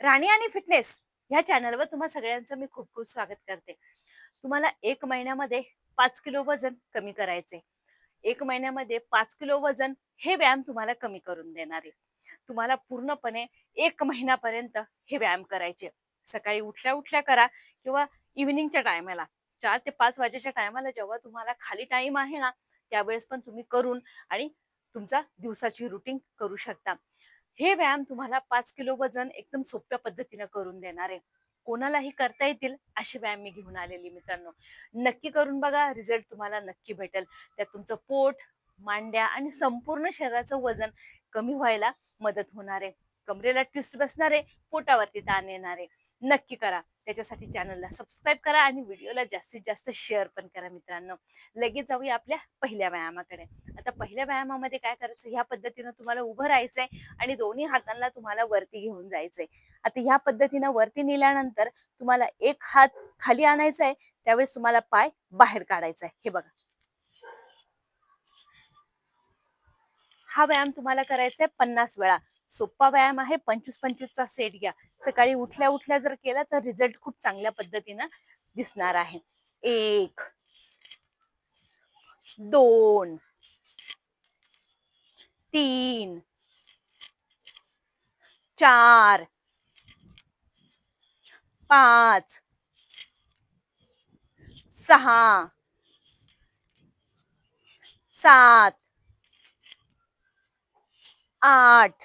राणी आणि फिटनेस ह्या चॅनलवर तुम्हा सगळ्यांचं मी खूप खूप स्वागत करते. तुम्हाला एक महिन्यामध्ये पाच किलो वजन कमी करायचे एक महिन्यामध्ये पाच किलो वजन हे व्यायाम तुम्हाला कमी करून देणारे तुम्हाला पूर्णपणे एक महिन्यापर्यंत हे व्यायाम करायचे सकाळी उठल्या उठल्या करा किंवा इव्हिनिंगच्या टायमाला चार ते पाच वाजेच्या टायमाला जेव्हा तुम्हाला खाली टाइम आहे ना त्यावेळेस पण तुम्ही करून आणि तुमचा दिवसाची रुटीन करू शकता. हे व्यायाम तुम्हाला पाच किलो वजन एकदम सोप्या पद्धतीने करून देणार आहे. कोणालाही करता येतील असे व्यायाम मी घेऊन आलेली मित्रांनो. नक्की करून बघा रिझल्ट तुम्हाला नक्की भेटेल. त्यात तुमचं पोट मांड्या आणि संपूर्ण शरीराचं वजन कमी व्हायला मदत होणार आहे. कमरेला ट्विस्ट बसणार आहे पोटावरती ताण येणार आहे. नक्की करा. त्याच्यासाठी चॅनलला सबस्क्राईब करा आणि व्हिडिओला जास्तीत जास्त शेअर पण करा मित्रांनो. लगेच जाऊया आपल्या पहिल्या व्यायामाकडे. आता पहिल्या व्यायामामध्ये काय करायचं? ह्या पद्धतीनं तुम्हाला उभं राहायचंय आणि दोन्ही हातांना तुम्हाला वरती घेऊन जायचंय. आता ह्या पद्धतीनं वरती नेल्यानंतर तुम्हाला एक हात खाली आणायचा आहे त्यावेळेस तुम्हाला पाय बाहेर काढायचा आहे हे बघा. हा व्यायाम तुम्हाला करायचा आहे पन्नास वेळा. सोपा व्यायाम आहे पंचवीस पंचवीसचा सेट घ्या. सकाळी उठल्या उठल्या जर केला तर रिझल्ट खूप चांगल्या पद्धतीनं दिसणार आहे. एक दोन तीन चार पाच सहा सात आठ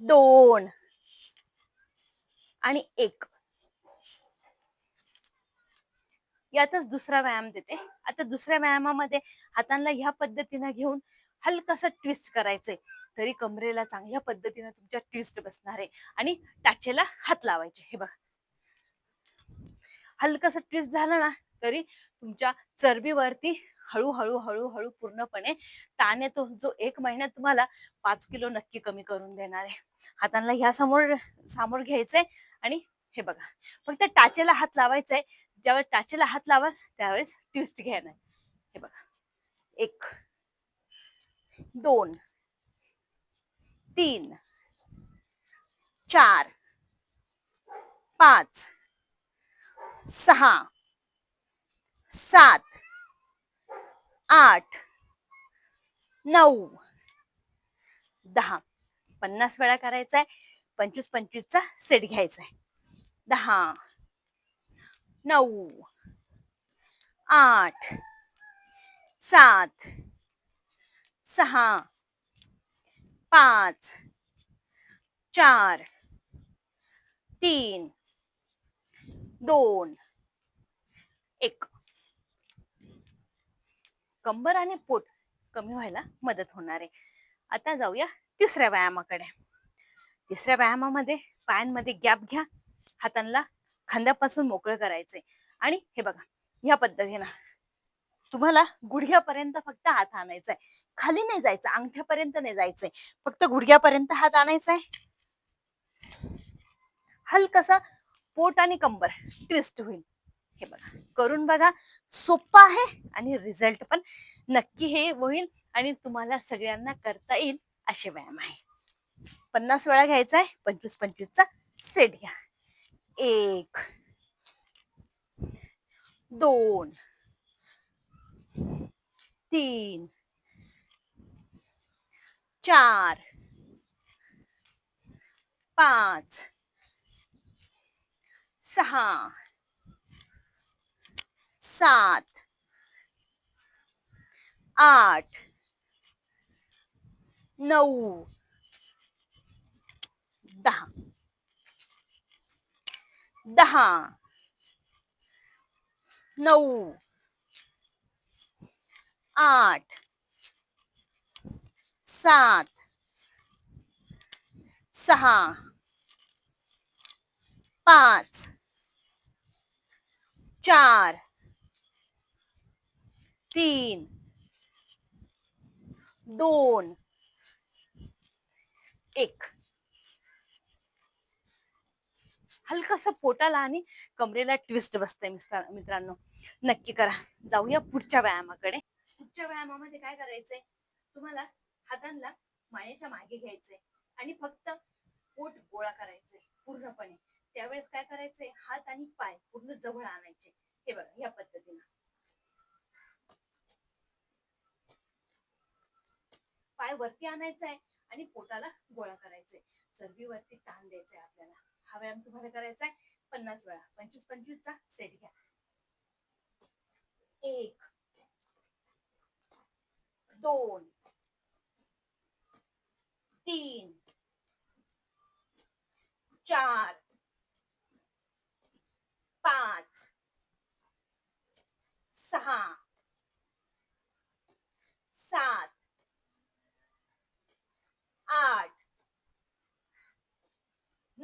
दोन. आणि एक. यातच दुसरा व्यायाम देते. आता दुसऱ्या व्यायामामध्ये हातांना ह्या पद्धतीनं घेऊन हलकासा ट्विस्ट करायचंय. तरी कमरेला चांगल्या पद्धतीनं तुमच्या ट्विस्ट बसणार. आहे आणि टाचेला हात लावायचे. हे बघा. हलकस ट्विस्ट झालं ना तरी तुमच्या चरबीवरती हळूहळू हळूहळू पूर्णपणे ताण येतो. जो एक महिन्यात तुम्हाला पाच किलो नक्की कमी करून देणार आहे. हातांना ह्या समोर समोर घ्यायचंय आणि हे बघा फक्त टाचेला हात लावायचंय. ज्यावेळेस टाचेला हात लावाल त्यावेळेस ट्विस्ट घ्यायला हे बघा. एक दोन तीन चार पाच सहा सात आठ नऊ दहा. पन्नास वेळा करायचा आहे पंचवीस पंचवीसचा सेट घ्यायचा आहे दहा नऊ आठ सात सहा पाच चार तीन दोन एक. कंबर आणि पोट कमी व्हायला मदत होणार आहे. आता जाऊया तिसऱ्या व्यायामाकडे. तिसऱ्या व्यायामामध्ये पायांमध्ये गॅप घ्या. हातांना खांद्यापासून मोकळं करायचंय. आणि हे बघा ह्या पद्धतीनं तुम्हाला गुडघ्यापर्यंत फक्त हात आणायचा आहे खाली नाही जायचं अंगठ्यापर्यंत नाही जायचंय. फक्त गुडघ्यापर्यंत हात आणायचा आहे हलकसा पोट आणि कंबर ट्विस्ट होईल. हे बघा. करून बघा. सोपं आहे आणि रिझल्ट पण नक्की हे होईल आणि तुम्हाला सगळ्यांना करता येईल असे व्यायाम आहे. पन्नास वेळा घ्यायचा आहे पंचवीस पंचवीसचा सेट घ्या. एक दोन तीन चार पाच सहा सात आठ नऊ दहा। दहा आठ सात सहा पाच चार तीन. दोन. एक. हलकासा पोटाला आणि कमरेला ट्विस्ट बसतंय मित्रांनो. नक्की करा. जाऊया पुढच्या व्यायामाकडे. पुढच्या व्यायामामध्ये काय करायचंय? तुम्हाला हातांना मानेच्या मागे घ्यायचंय आणि फक्त पोट गोळा करायचंय पूर्णपणे. त्यावेळेस काय करायचंय? हात आणि पाय पूर्ण जवळ आणायचे. हे बघा या पद्धतीनं. पाय वरती आणायचा आहे आणि पोटाला गोळा करायचंय. चरबीवरती ताण द्यायचंय आपल्याला. हा व्यायाम तुम्हाला करायचा आहे पन्नास वेळा. पंचवीस पंचवीसचा सेट घ्या. एक दोन तीन चार पाच सहा सात आठ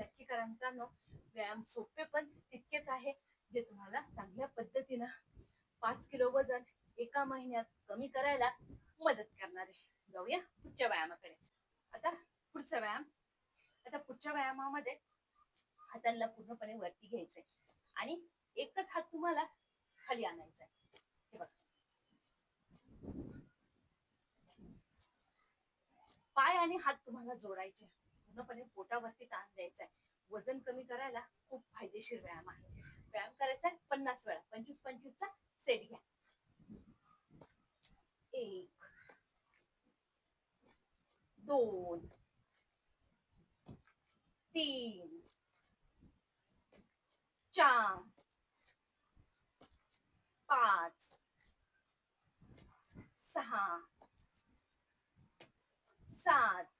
नक्की करा मित्रांनो. व्यायाम सोपे पण तितकेच आहे जे तुम्हाला चांगल्या पद्धतीनं पाच किलो वजन एका महिन्यात कमी करायला मदत करणार आहे. जाऊया पुढच्या व्यायामाकडे. आता पुढचा व्यायाम. आता पुढच्या व्यायामामध्ये हातांना पूर्णपणे वरती घ्यायचंय. आणि एकच हात तुम्हाला खाली आणायचा आहे हे बघा. पाय आणि हात तुम्हाला जोडायचे. पूर्णपणे पोटावरती ताण द्यायचा आहे वजन कमी करायला खूप फायदेशीर व्यायाम आहे. व्यायाम करायचा आहे पन्नास वेळा पंचवीस पंचवीसचा सेट घ्या. एक दोन तीन चार पाच सहा सात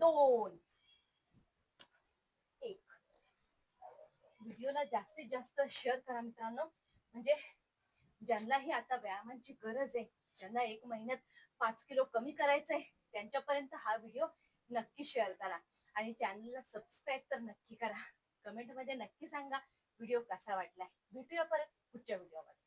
दोन. एक. व्हिडिओला जास्तीत जास्त शेअर करा मित्रांनो. म्हणजे ज्यांनाही आता व्यायामांची गरज आहे ज्यांना एक महिन्यात पाच किलो कमी करायचं आहे त्यांच्यापर्यंत हा व्हिडिओ नक्की शेअर करा. आणि चॅनलला सबस्क्राईब तर नक्की करा. कमेंटमध्ये नक्की सांगा व्हिडिओ कसा वाटलाय? भेटूया परत पुढच्या व्हिडिओमध्ये